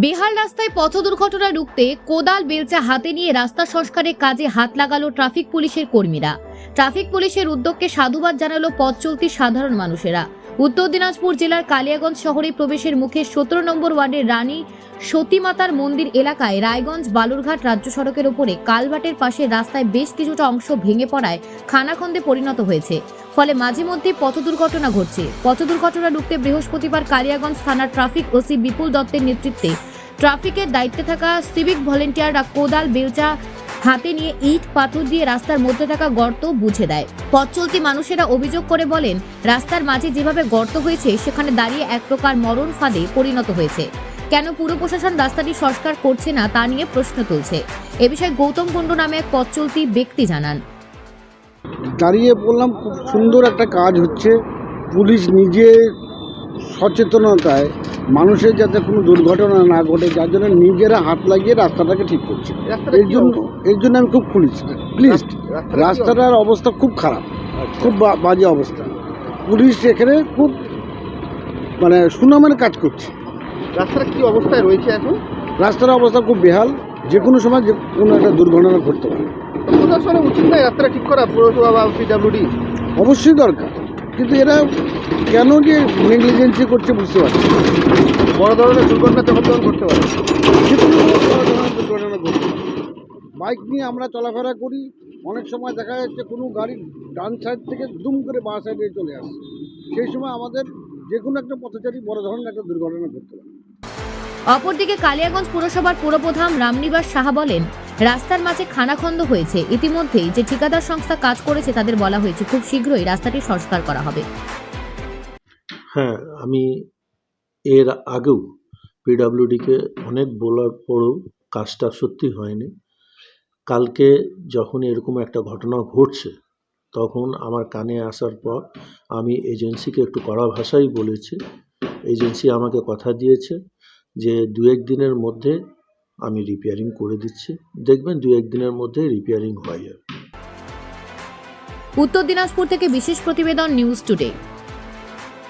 বেহাল রাস্তায় পথ দুর্ঘটনা রুখতে কোদাল বেলচা হাতে নিয়ে রাস্তা সংস্কারের কাজে হাত লাগালো ট্রাফিক পুলিশের কর্মীরা। ট্রাফিক পুলিশের উদ্যোগকে সাধুবাদ জানালো পথ চলতি সাধারণ মানুষেরা। উত্তর দিনাজপুর জেলার কালিয়াগঞ্জ শহরে প্রবেশের মুখে সতেরো নম্বর ওয়ার্ডের রানী সতীমাতার মন্দির এলাকায় রায়গঞ্জ বালুরঘাট রাজ্য সড়কের ওপরে কালভাটের পাশে রাস্তায় বেশ কিছুটা অংশ ভেঙে পড়ায় খানাখন্দে পরিণত হয়েছে। ফলে মাঝে মধ্যে পথ দুর্ঘটনা ঘটছে। পথ দুর্ঘটনা রুখতে বৃহস্পতিবার কালিয়াগঞ্জ থানার ট্রাফিক ওসি বিপুল দত্তের নেতৃত্বে ট্রাফিকের দায়িত্বে থাকা সিভিক ভলেন্টিয়াররা কোদাল, বেলচা হাতে নিয়ে ইট, পাথর দিয়ে রাস্তার মধ্যে থাকা গর্ত বুঝে দেয়। পথ চলতি মানুষেরা অভিযোগ করে বলেন, রাস্তার মাঝে যেভাবে গর্ত হয়েছে, সেখানে দাঁড়িয়ে এক প্রকার মরণ ফাঁদে পরিণত হয়েছে। কেন পুর প্রশাসন রাস্তাটি সংস্কার করছে না, তা নিয়ে প্রশ্ন তুলছে। এ বিষয়ে গৌতম কুণ্ডু নামে এক পথ চলতি ব্যক্তি জানান। দাঁড়িয়ে বললাম, খুব সুন্দর একটা কাজ হচ্ছে। পুলিশ নিজে সচেতনতায় মানুষের যাতে কোনো দুর্ঘটনা না ঘটে যার জন্য নিজেরা হাত লাগিয়ে রাস্তাটাকে ঠিক করছে। এর জন্য এর জন্য আমি খুব পুলিশ প্লিজ রাস্তাটার অবস্থা? খুব খারাপ খুব বা- বাজে অবস্থা। পুলিশ এখানে খুব মানে সুনামের কাজ করছে। রাস্তাটা কি অবস্থায় রয়েছে এখন? রাস্তার অবস্থা খুব বেহাল যে কোনো সময় যে কোনো একটা দুর্ঘটনা ঘটতে পারে। প্রশাসনের উচিত নয় রাস্তাটা ঠিক করা পৌরসভা বা পিডাব্লিউডি অবশ্যই দরকার। কিন্তু এরা কেন যে নেগলিজেন্সি করছে বুঝতে পারছি। বড় ধরনের দুর্ঘটনা যখন তখন ঘটতে পারে বড় ধরনের দুর্ঘটনা ঘটছে। বাইক নিয়ে আমরা চলাফেরা করি অনেক সময় দেখা যাচ্ছে কোনো গাড়ি ডান সাইড থেকে দুম করে বাঁ সাইডে চলে আসে সেই সময় আমাদের যে কোনো একটা পথচারী বড় ধরনের একটা দুর্ঘটনা ঘটতে পারে অপরদিকে কালিয়াগঞ্জ পুরসভার পুরপ্রধান রামনিবাস সাহা বলেন রাস্তার মাঝে খানাখন্দ হয়েছে। ইতিমধ্যেই যে ঠিকাদার সংস্থা কাজ করেছে তাদের বলা হয়েছে, খুব শীঘ্রই রাস্তাটি সংস্কার করা হবে। হ্যাঁ আমি এর আগেও পিডাব্লিউডিকে অনেক বলার পরেও কাজটা সত্যি হয়নি। কালকে যখন এরকম একটা ঘটনা ঘটছে, তখন আমার কানে আসার পর আমি এজেন্সিকে একটু কড়া ভাষাই বলেছি। এজেন্সি আমাকে কথা দিয়েছে যে দু এক দিনের মধ্যে আমি রিপেয়ারিং করে দিচ্ছি। দেখবেন দু একদিনের মধ্যে রিপেয়ারিং হয়ে যাবে উত্তর দিনাজপুর থেকে বিশেষ প্রতিবেদন নিউজ টুডে